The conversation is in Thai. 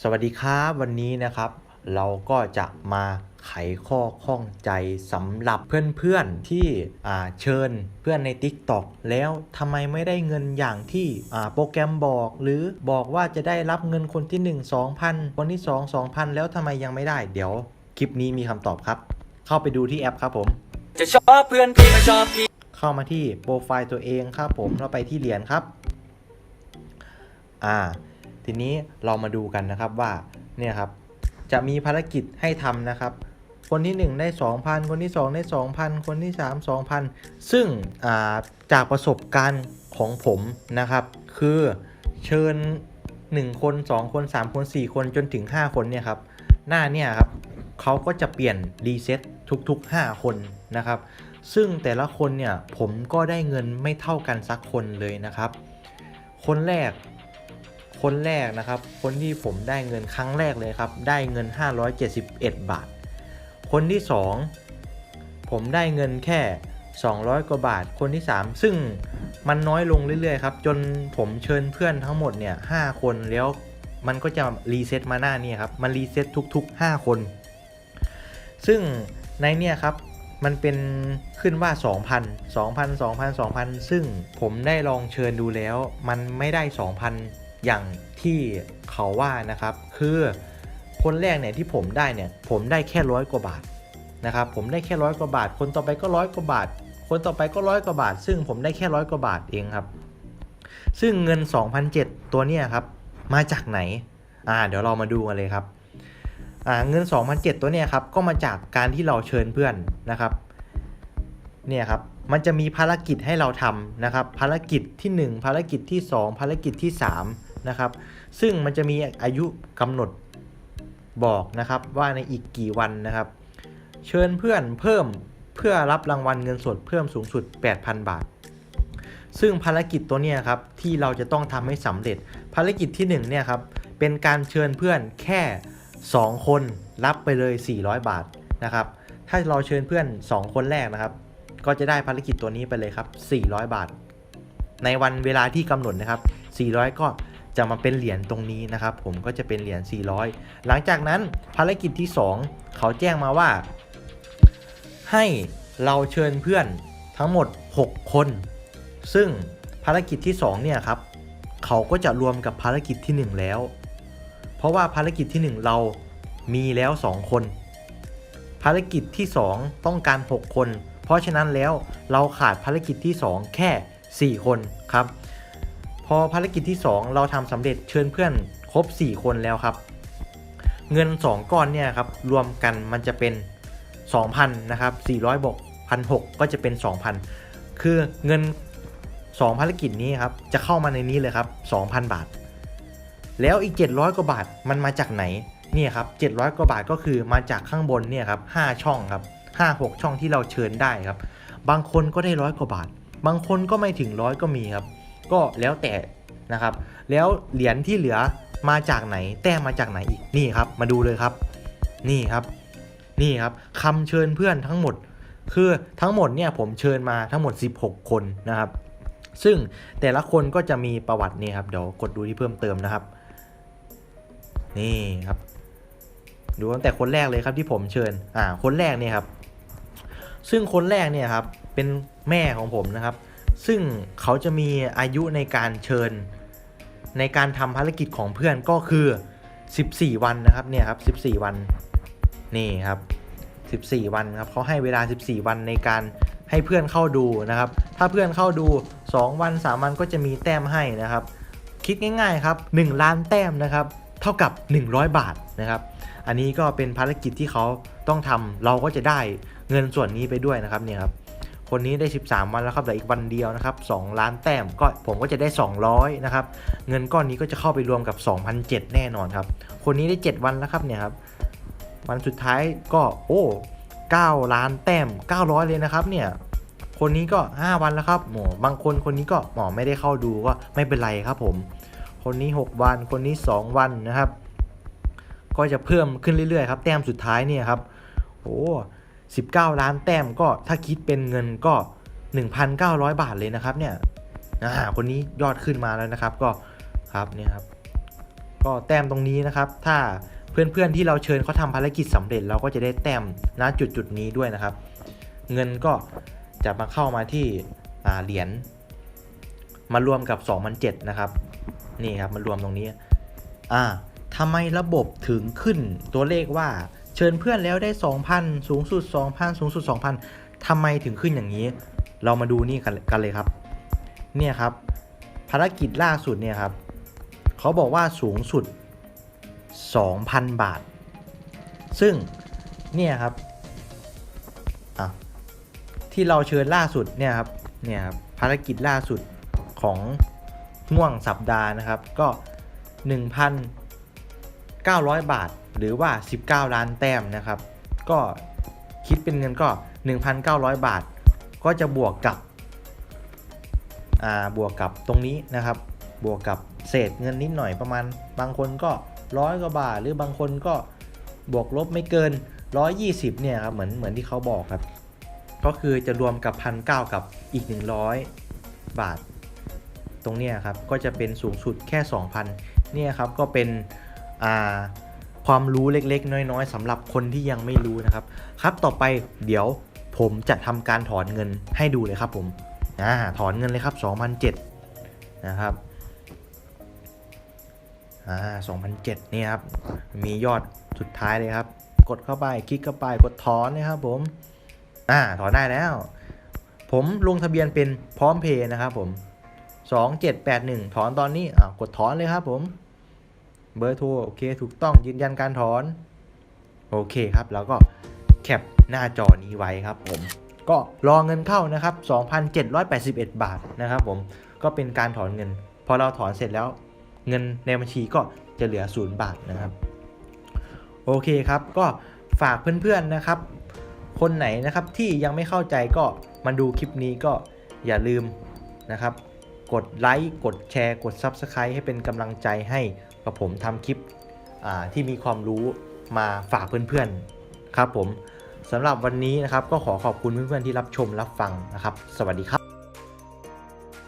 สวัสดีครับวันนี้นะครับ เราก็จะมาไขข้อข้องใจสำหรับเพื่อนๆที่เชิญเพื่อนใน TikTok แล้วทำไมไม่ได้เงินอย่างที่โปรแกรมบอก หรือบอกว่าจะได้รับเงินคนที่ 1 2,000 คนที่ 2 2,000 แล้วทำไมยังไม่ได้ เดี๋ยวคลิปนี้มีคำตอบครับ เข้าไปดูที่แอปครับผม จะชอบเพื่อนพี่ชอบพี่เข้ามาที่โปรไฟล์ตัวเองครับผมแล้วไปที่เหรียญครับ อ่า ทีนี้เรามาดูกันนะครับว่าเนี่ยครับจะมีภารกิจให้ทำนะครับ คนที่ 1 ได้ 2,000 คนที่ 2 ได้ 2,000 คนที่ 3 2,000 ซึ่งาจากประสบการณ์ของผมนะครับ คือเชิญ 1 คน 2 คน 3 คน 4 คนจนถึง 5 คนเนี่ยครับหน้าเนี่ยครับเขาก็จะเปลี่ยนรีเซ็ตทุกๆ 5 คนนะครับ ซึ่งแต่ละคนเนี่ยผมก็ได้เงินไม่เท่ากันสักคนเลยนะครับ คนแรก คนแรกนะครับ คนที่ผมได้เงินครั้งแรกเลยครับ ได้เงิน 571 บาท คนที่ 2 ผมได้เงินแค่ 200 กว่าบาท คนที่ 3 ซึ่งมันน้อยลงเรื่อยๆครับ จนผมเชิญเพื่อนทั้งหมดเนี่ย5คนแล้วมันก็จะรีเซ็ตมาหน้านี่ครับ มันรีเซ็ตทุก ๆ 5 คน ซึ่งในเนี่ยครับมันเป็นขึ้นว่า 2,000 2,000 2,000 2,000 ซึ่งผมได้ลองเชิญดูแล้ว มันไม่ได้ 2,000 อย่างที่เขาว่านะครับ คือคนแรกเนี่ยที่ผมได้เนี่ยผมได้แค่ร้อยกว่าบาทนะครับผมได้แค่ร้อยกว่าบาท คนต่อไปก็ร้อยกว่าบาท คนต่อไปก็ร้อยกว่าบาท ซึ่งผมได้แค่ร้อยกว่าบาทเองครับ ซึ่งเงิน 2,007ตัวเนี่ยครับมาจากไหนอ่าเดี๋ยวเรามาดูกันเลยครับอ่าเงิน 2,007ตัวเนี่ยครับก็มาจากการที่เราเชิญเพื่อนนะครับเนี่ยครับมันจะมีภารกิจให้เราทำนะครับ ภารกิจที่ 1 ภารกิจที่ 2 ภารกิจที่ 3 นะครับ ซึ่งมันจะมีอายุกำหนดบอกนะครับว่าในอีกกี่วันนะครับ เชิญเพื่อนเพิ่มเพื่อรับรางวัลเงินสดเพิ่มสูงสุด 8,000 บาท ซึ่งภารกิจตัวนี้ครับที่เราจะต้องทำให้สำเร็จ ภารกิจที่1เนี่ยครับเป็นการเชิญเพื่อนแค่ 2 คนรับไปเลย 400 บาทนะครับ ถ้าเราเชิญเพื่อน 2 คนแรกนะครับ ก็จะได้ภารกิจตัวนี้ไปเลยครับ 400 บาท ในวันเวลาที่กำหนดนะครับ 400 ก็ จะมาเป็นเหรียญตรงนี้นะครับผมก็จะเป็นเหรียญ400 หลังจากนั้นภารกิจที่ 2 เขาแจ้งมาว่า ให้เราเชิญเพื่อนทั้งหมด 6 คน ซึ่งภารกิจที่ 2 เนี่ยครับ เขาก็จะรวมกับภารกิจที่ 1 แล้ว เพราะว่าภารกิจที่ 1 เรามีแล้ว 2 คน ภารกิจที่ 2 ต้องการ 6 คน เพราะฉะนั้นแล้วเราขาดภารกิจที่ 2 แค่ 4 คนครับ พอภารกิจที่ 2 เราทำสำเร็จเชิญเพื่อนครบ 4 คนแล้วครับ เงิน 2 ก้อนเนี่ยครับรวมกันมันจะเป็น 2,000นะครับ400บวก1,600ก็จะเป็น 2,000 คือเงิน 2 ภารกิจนี้ครับจะเข้ามาในนี้เลยครับ 2,000 บาท แล้วอีก 700 กว่าบาทมันมาจากไหนเนี่ยครับ700 กว่าบาทก็คือมาจากข้างบนเนี่ยครับ5ช่องครับ5 6 ช่องที่เราเชิญได้ครับ บางคนก็ได้ร้อยกว่าบาท บางคนก็ไม่ถึงร้อยก็มีครับ ก็แล้วแต่นะครับ แล้วเหรียญที่เหลือมาจากไหน แต้มมาจากไหนอีกนี่ครับ มาดูเลยครับ นี่ครับ นี่ครับคำเชิญเพื่อนทั้งหมด คือทั้งหมดเนี่ยผมเชิญมาทั้งหมด 16 คนนะครับ ซึ่งแต่ละคนก็จะมีประวัตินี่ครับเดี๋ยวกดดูที่เพิ่มเติมนะครับ นี่ครับ ดูตั้งแต่คนแรกเลยครับที่ผมเชิญอ่าคนแรกเนี่ยครับ ซึ่งคนแรกเนี่ยครับเป็นแม่ของผมนะครับ ซึ่งเขาจะมีอายุในการเชิญ ในการทำภารกิจของเพื่อนก็คือ 14 วันนะครับเนี่ยครับ14 วันนี่ครับ 14 วันครับเขาให้เวลา 14 วันในการให้เพื่อนเข้าดูนะครับ ถ้าเพื่อนเข้าดู 2 วัน 3 วันก็จะมีแต้มให้นะครับ คิดง่ายๆครับ 1 ล้านแต้มนะครับ เท่ากับ 100 บาทนะครับ อันนี้ก็เป็นภารกิจที่เขาต้องทำเราก็จะได้เงินส่วนนี้ไปด้วยนะครับเนี่ยครับ คนนี้ได้ 13 วันแล้วครับแต่อีกวันเดียวนะครับ2ล้านแต้มก็ผมก็จะได้ 200นะครับเงินก้อนนี้ก็จะเข้าไปรวมกับ 2,007 แน่นอนครับ คนนี้ได้ 7 วันแล้วครับเนี่ยครับวันสุดท้ายก็โอ้ 9 ล้านแต้ม 900 เลยนะครับเนี่ยคนนี้ก็ 5 วันแล้วครับหมอบางคนคนนี้ก็หมอไม่ได้เข้าดูก็ไม่เป็นไรครับผม คนนี้ 6 วันคนนี้ 2 วันนะครับ ก็จะเพิ่มขึ้นเรื่อยๆครับ แต้มสุดท้ายเนี่ยครับโอ้ 19 ล้านแต้มก็ถ้าคิดเป็นเงินก็ 1,900 บาทเลยนะครับเนี่ยอ่าคนนี้ยอดขึ้นมาแล้วนะครับก็ครับเนี่ยครับก็แต้มตรงนี้นะครับ ถ้าเพื่อนๆที่เราเชิญเขาทำภารกิจสำเร็จ เราก็จะได้แต้มณจุดจุดนี้ด้วยนะครับ เงินก็จะมาเข้ามาที่อ่าเหรียญมารวมกับ2,007นะครับนี่ครับมารวมตรงนี้อ่าทำไมระบบถึงขึ้นตัวเลขว่า เชิญเพื่อนแล้วได้ 2,000 สูงสุด 2,000 สูงสุด 2,000ทำไมถึงขึ้นอย่างนี้ เรามาดูนี่กันกันเลยครับ เนี่ยครับ ภารกิจล่าสุดเนี่ยครับ เขาบอกว่าสูงสุด 2,000 บาท ซึ่งเนี่ยครับอะที่เราเชิญล่าสุดเนี่ยครับ เนี่ยครับภารกิจล่าสุดของง่วงสัปดาห์นะครับ ก็ 1,000 900 บาท หรือว่า 19 ล้านแต้มนะครับ ก็คิดเป็นเงินก็ 1,900 บาท ก็จะบวกกับ อ่า บวกกับตรงนี้นะครับ บวกกับเศษเงินนิดหน่อยประมาณ บางคนก็ร้อยกว่าบาท หรือบางคนก็บวกลบไม่เกิน 120 เนี่ยครับ เหมือน เหมือนที่เขาบอกครับ ก็คือจะรวมกับพันเกับอีก 100 บาท ตรงนี้ครับ ก็จะเป็นสูงสุดแค่ 2,000 เนี่ยครับ ก็เป็น ความรู้เล็กๆ น้อยๆสำหรับคนที่ยังไม่รู้นะครับ ครับต่อไปเดี๋ยวผมจะทำการถอนเงินให้ดูเลยครับผมอ่าถอนเงินเลยครับ2,007นะครับอ่า2,007นี่ครับมียอดสุดท้ายเลยครับ กดเข้าไปคลิกเข้าไปกดถอนนะครับผมอ่าถอนได้แล้ว ผมลงทะเบียนเป็นพร้อมเพย์นะครับผม2781 ถอนตอนนี้อ่ากดถอนเลยครับผม เบอร์โทรโอเคถูกต้องยืนยันการถอน โอเคครับ แล้วก็แคปหน้าจอนี้ไว้ครับผม ก็รอเงินเข้านะครับ 2,781 บาทนะครับผมก็เป็นการถอนเงิน พอเราถอนเสร็จแล้ว เงินในบัญชีก็จะเหลือ0บาทนะครับ โอเคครับก็ฝากเพื่อนๆนะครับ คนไหนนะครับที่ยังไม่เข้าใจก็มาดูคลิปนี้ก็อย่าลืมนะครับ กดไลค์กดแชร์ กด Subscribe ให้เป็นกำลังใจให้ กับผมทำคลิปที่มีความรู้มาฝากเพื่อนๆครับผมสำหรับวันนี้นะครับก็ขอขอบคุณเพื่อนๆที่รับชมรับฟังนะครับ สวัสดีครับ